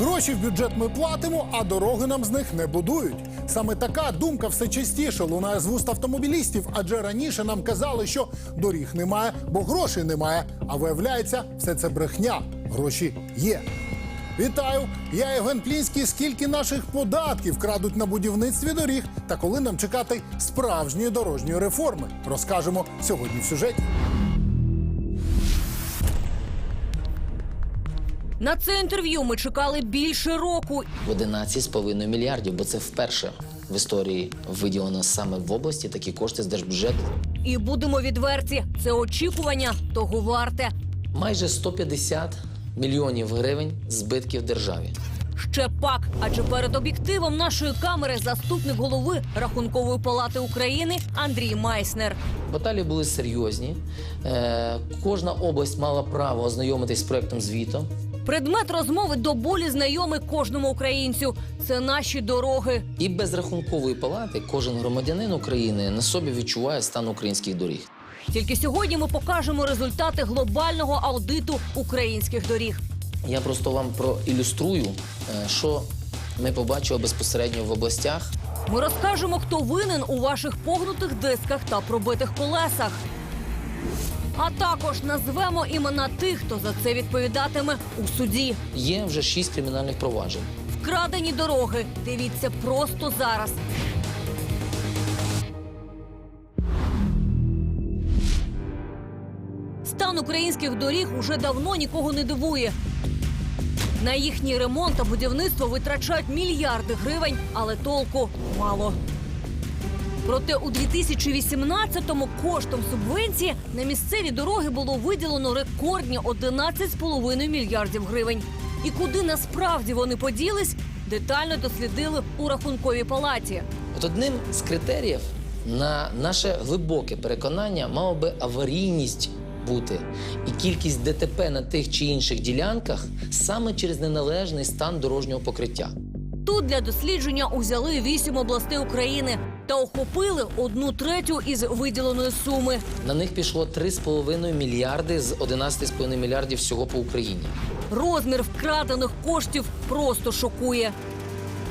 Гроші в бюджет ми платимо, а дороги нам з них не будують. Саме така думка все частіше лунає з вуст автомобілістів, адже раніше нам казали, що доріг немає, бо грошей немає. А виявляється, все це брехня. Гроші є. Вітаю! Я Євген Плінський. Скільки наших податків крадуть на будівництві доріг та коли нам чекати справжньої дорожньої реформи? Розкажемо сьогодні в сюжеті. На це інтерв'ю ми чекали більше року. 11,5 мільярдів, бо це вперше в історії виділено саме в області такі кошти з держбюджету. І будемо відверті, це очікування того варте. Майже 150 мільйонів гривень збитків державі. Ще пак, адже перед об'єктивом нашої камери заступник голови Рахункової палати України Андрій Майснер. Баталії були серйозні. Е, кожна область мала право ознайомитись з проектом звіту. Предмет розмови до болі знайомий кожному українцю. Це наші дороги. І без рахункової палати кожен громадянин України на собі відчуває стан українських доріг. Тільки сьогодні ми покажемо результати глобального аудиту українських доріг. Я просто вам проілюструю, е, що ми побачили безпосередньо в областях. Ми розкажемо, хто винен у ваших погнутих дисках та пробитих колесах. А також назвемо імена тих, хто за це відповідатиме у суді. Є вже шість кримінальних проваджень. Вкрадені дороги. Дивіться просто зараз. Стан українських доріг уже давно нікого не дивує. На їхній ремонт та будівництво витрачають мільярди гривень, але толку мало. Проте у 2018-му коштом субвенції на місцеві дороги було виділено рекордні 11,5 мільярдів гривень. І куди насправді вони поділись, детально дослідили у рахунковій палаті. От одним з критеріїв на наше глибоке переконання мала би аварійність бути і кількість ДТП на тих чи інших ділянках саме через неналежний стан дорожнього покриття. Тут для дослідження узяли вісім областей України та охопили одну третю із виділеної суми. На них пішло 3,5 мільярди з 11,5 мільярдів всього по Україні. Розмір вкрадених коштів просто шокує.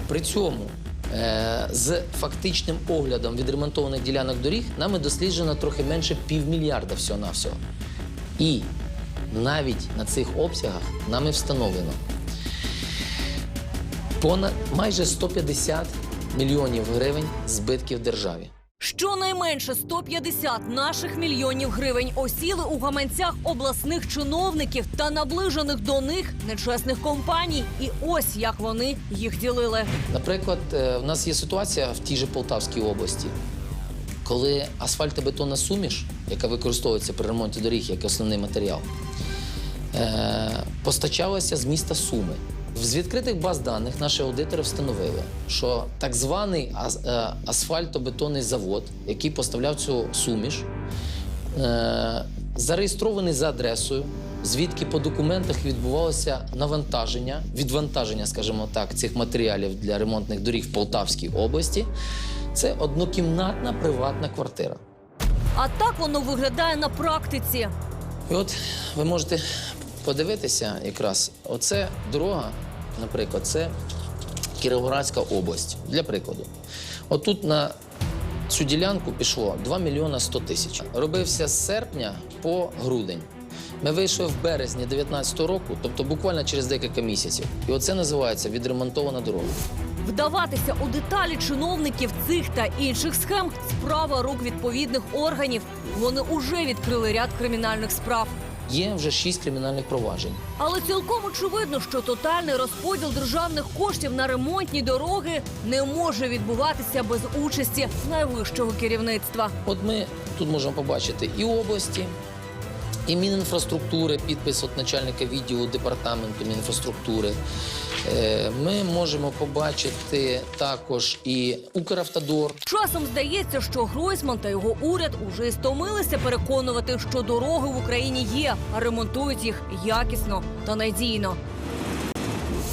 При цьому е, з фактичним оглядом відремонтованих ділянок доріг нами досліджено трохи менше півмільярда всього-навсього. І навіть на цих обсягах нами встановлено понад майже 150 мільйонів гривень збитків державі. Щонайменше 150 наших мільйонів гривень осіли у гаманцях обласних чиновників та наближених до них нечесних компаній. І ось як вони їх ділили. Наприклад, е, в нас є ситуація в тій же Полтавській області, коли асфальтобетонна суміш, яка використовується при ремонті доріг як основний матеріал, е, постачалася з міста Суми. З відкритих баз даних наші аудитори встановили, що так званий е, асфальтобетонний завод, який поставляв цю суміш, е, зареєстрований за адресою, звідки по документах відбувалося навантаження, відвантаження, скажімо так, цих матеріалів для ремонтних доріг в Полтавській області. Це однокімнатна приватна квартира. А так воно виглядає на практиці. І от ви можете подивитися якраз, оце дорога, наприклад, це Кіровоградська область. Для прикладу. Отут на цю ділянку пішло 2 мільйона 100 тисяч. Робився з серпня по грудень. Ми вийшли в березні 2019 року, тобто буквально через декілька місяців. І оце називається відремонтована дорога. Вдаватися у деталі чиновників цих та інших схем справа рук відповідних органів. Вони уже відкрили ряд кримінальних справ. Є вже шість кримінальних проваджень. Але цілком очевидно, що тотальний розподіл державних коштів на ремонтні дороги не може відбуватися без участі найвищого керівництва. От ми тут можемо побачити і області, і Мінінфраструктури, підпис от начальника відділу департаменту Мінінфраструктури. Е, Ми можемо побачити також і Укравтодор. Часом здається, що Гройсман та його уряд уже стомилися переконувати, що дороги в Україні є, а ремонтують їх якісно та надійно.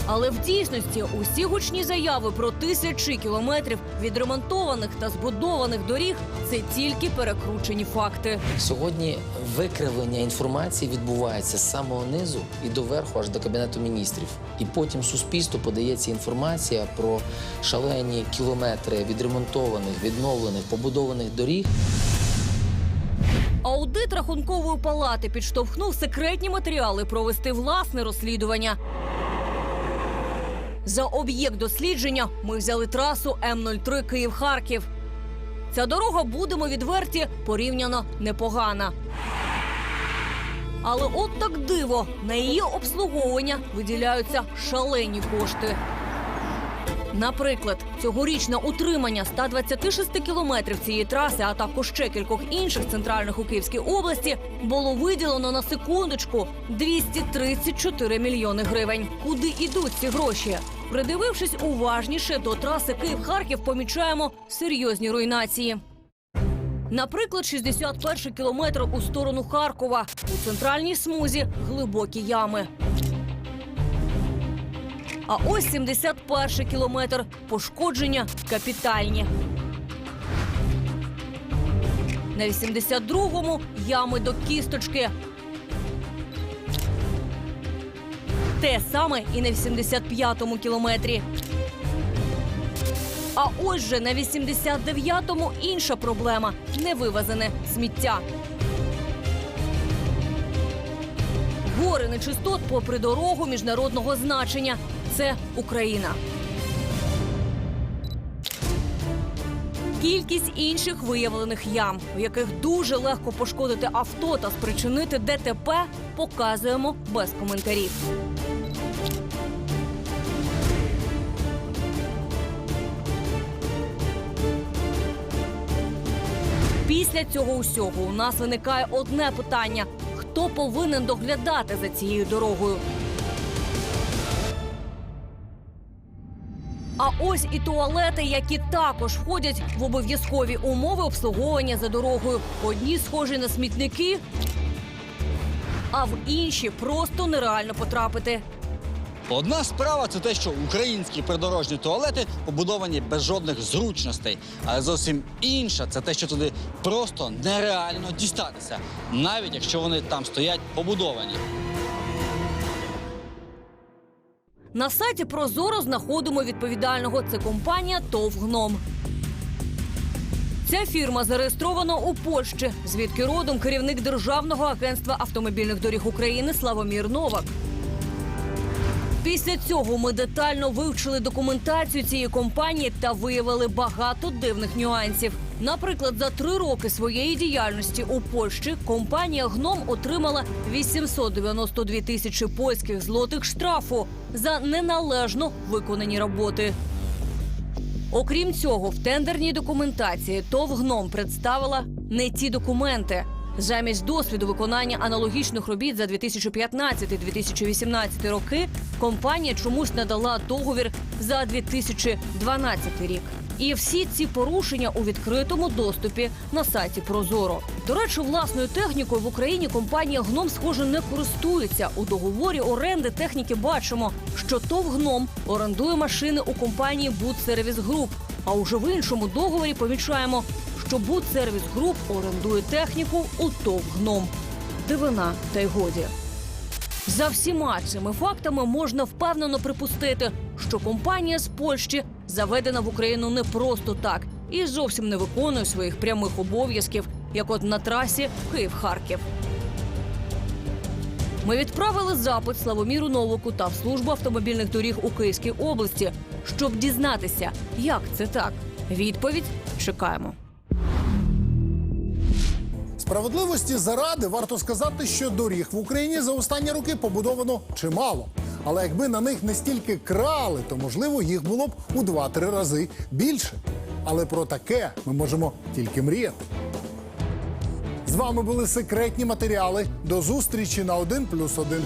Але в дійсності усі гучні заяви про тисячі кілометрів відремонтованих та збудованих доріг це тільки перекручені факти. Сьогодні викривлення інформації відбувається з самого низу і до верху, аж до кабінету міністрів. І потім суспільству подається інформація про шалені кілометри відремонтованих, відновлених, побудованих доріг. Аудит рахункової палати підштовхнув секретні матеріали провести власне розслідування. За об'єкт дослідження ми взяли трасу М03 Київ-Харків. Ця дорога, будемо відверті, порівняно непогана. Але от так диво, на її обслуговування виділяються шалені кошти. Наприклад, цьогорічне утримання 126 кілометрів цієї траси, а також ще кількох інших центральних у Київській області, було виділено на секундочку 234 мільйони гривень. Куди йдуть ці гроші? Придивившись уважніше до траси Київ-Харків, помічаємо серйозні руйнації. Наприклад, 61-й кілометр у сторону Харкова. У центральній смузі глибокі ями. А ось 71-й кілометр. Пошкодження капітальні. На 82-му ями до кісточки. Те саме і на 85-му кілометрі. А ось же на 89-му інша проблема невивезене сміття. Гори нечистот попри дорогу міжнародного значення. Це Україна. Кількість інших виявлених ям, в яких дуже легко пошкодити авто та спричинити ДТП, показуємо без коментарів. Після цього усього у нас виникає одне питання: хто повинен доглядати за цією дорогою? А ось і туалети, які також входять в обов'язкові умови обслуговування за дорогою. Одні схожі на смітники, а в інші просто нереально потрапити. Одна справа це те, що українські придорожні туалети побудовані без жодних зручностей. Але зовсім інша це те, що туди просто нереально дістатися, навіть якщо вони там стоять побудовані. На сайті Прозоро знаходимо відповідального. Це компанія ТОВ «Гном». Ця фірма зареєстрована у Польщі, звідки родом керівник Державного агентства автомобільних доріг України Славомір Новак. Після цього ми детально вивчили документацію цієї компанії та виявили багато дивних нюансів. Наприклад, за три роки своєї діяльності у Польщі компанія Гном отримала 892 тисячі польських злотих штрафу за неналежно виконані роботи. Окрім цього, в тендерній документації ТОВ «Гном» представила не ті документи. Замість досвіду виконання аналогічних робіт за 2015-2018 роки компанія чомусь надала договір за 2012 рік. І всі ці порушення у відкритому доступі на сайті Прозоро. До речі, власною технікою в Україні компанія Гном схоже не користується. У договорі оренди техніки бачимо, що ТОВ Гном орендує машини у компанії Будсервіс Груп. А уже в іншому договорі помічаємо, що Будсервіс Груп орендує техніку у ТОВ Гном. Дивина, та й годі. За всіма цими фактами можна впевнено припустити, що компанія з Польщі заведена в Україну не просто так і зовсім не виконує своїх прямих обов'язків, як от на трасі Київ-Харків. Ми відправили запит Славоміру Новику та в службу автомобільних доріг у Київській області, щоб дізнатися, як це так. Відповідь чекаємо. Справедливості заради варто сказати, що доріг в Україні за останні роки побудовано чимало. Але якби на них не стільки крали, то можливо їх було б у 2-3 рази більше. Але про таке ми можемо тільки мріяти. З вами були секретні матеріали. До зустрічі на 1+,1.